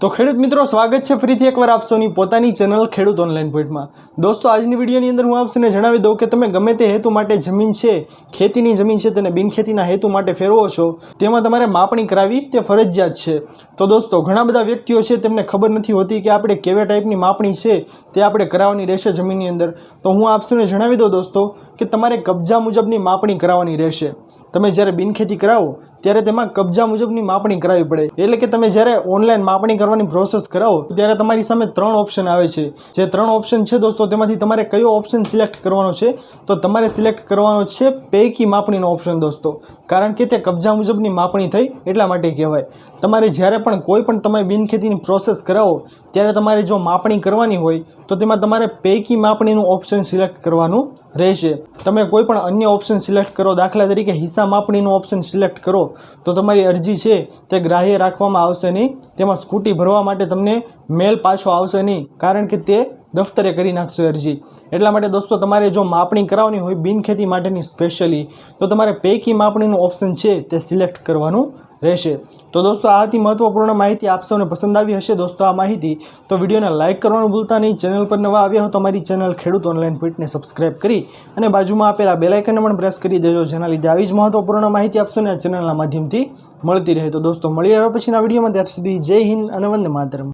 તો ખેડૂત મિત્રો, સ્વાગત છે ફરીથી એકવાર આપસોની પોતાની ચેનલ ખેડૂત ઓનલાઈન પોઈન્ટમાં દોસ્તો, આજની વિડીયોની અંદર હું આપને જણાવી દઉં કે તમે ગમે તે હેતુ માટે જમીન છે, ખેતીની જમીન છે, તેને બિનખેતીના હેતુ માટે ફેરવો છો, તેમાં તમારે માપણી કરાવી તે ફરજિયાત છે. તો દોસ્તો, ઘણા બધા વ્યક્તિઓ છે, તેમને ખબર નથી હોતી કે આપણે કેવા ટાઈપની માપણી છે, તે આપણે કરાવવાની રહેશે જમીનની અંદર. તો હું આપને જણાવી દઉં દોસ્તો કે તમારે કબજા મુજબની માપણી કરાવવાની રહેશે. તમે જ્યારે બિનખેતી કરાવો ત્યારે તેમાં કબજા મુજબની માપણી કરાવવી પડે. એટલે કે તમે જ્યારે ઓનલાઈન માપણી કરવાની પ્રોસેસ કરાવો, ત્યારે તમારી સામે ત્રણ ઓપ્શન આવે છે. જે ત્રણ ઓપ્શન છે દોસ્તો, તેમાંથી તમારે કયો ઓપ્શન સિલેક્ટ કરવાનો છે? તો તમારે સિલેક્ટ કરવાનો છે પૈકી માપણીનો ઓપ્શન દોસ્તો. કારણ કે તે કબજા મુજબની માપણી થઈ એટલા માટે કહેવાય. તમારે જ્યારે પણ કોઈ પણ તમે બિનખેતીની પ્રોસેસ કરાવો, ત્યારે તમારે જો માપણી કરવાની હોય, તો તેમાં તમારે પૈકી માપણીનું ઓપ્શન સિલેક્ટ કરવાનું રહેશે. તમે કોઈ પણ અન્ય ઓપ્શન સિલેક્ટ કરો, દાખલા તરીકે હિસ્સા માપણીનું ઓપ્શન સિલેક્ટ કરો તો તમારી અરજી છે તે ગ્રાહ્ય રાખવામાં આવશે નહીં. તેમાં સ્કૂટી ભરવા માટે તમને મેલ પાછો આવશે નહીં, કારણ કે તે દફતરે કરી નાખશે અરજી. એટલા માટે દોસ્તો, તમારે જો માપણી કરાવવાની હોય બિનખેતી માટેની સ્પેશિયલી તો તમારે પૈકી માપણીનું ઓપ્શન છે તે સિલેક્ટ કરવાનું રહેશે. તો દોસ્તો, આ હતી મહત્વપૂર્ણ માહિતી. આપ સૌને પસંદ આવી હશે દોસ્તો આ માહિતી. તો વિડીયોને લાઇક કરવાનું ભૂલતા નહીં. ચેનલ પર નવા આવ્યા હો તો ચેનલ ખેડૂત ઓનલાઈન ફિટને સબસ્ક્રાઇબ કરી અને બાજુમાં આપેલા બેલાઇકનને પણ પ્રેસ કરી દેજો, જેના લીધે આવી જ મહત્વપૂર્ણ માહિતી આપશોને આ ચેનલના માધ્યમથી મળતી રહે. તો દોસ્તો મળી હવે પછીના વિડીયોમાં. ત્યાર સુધી જય હિન્દ અને વંદે માતરમ.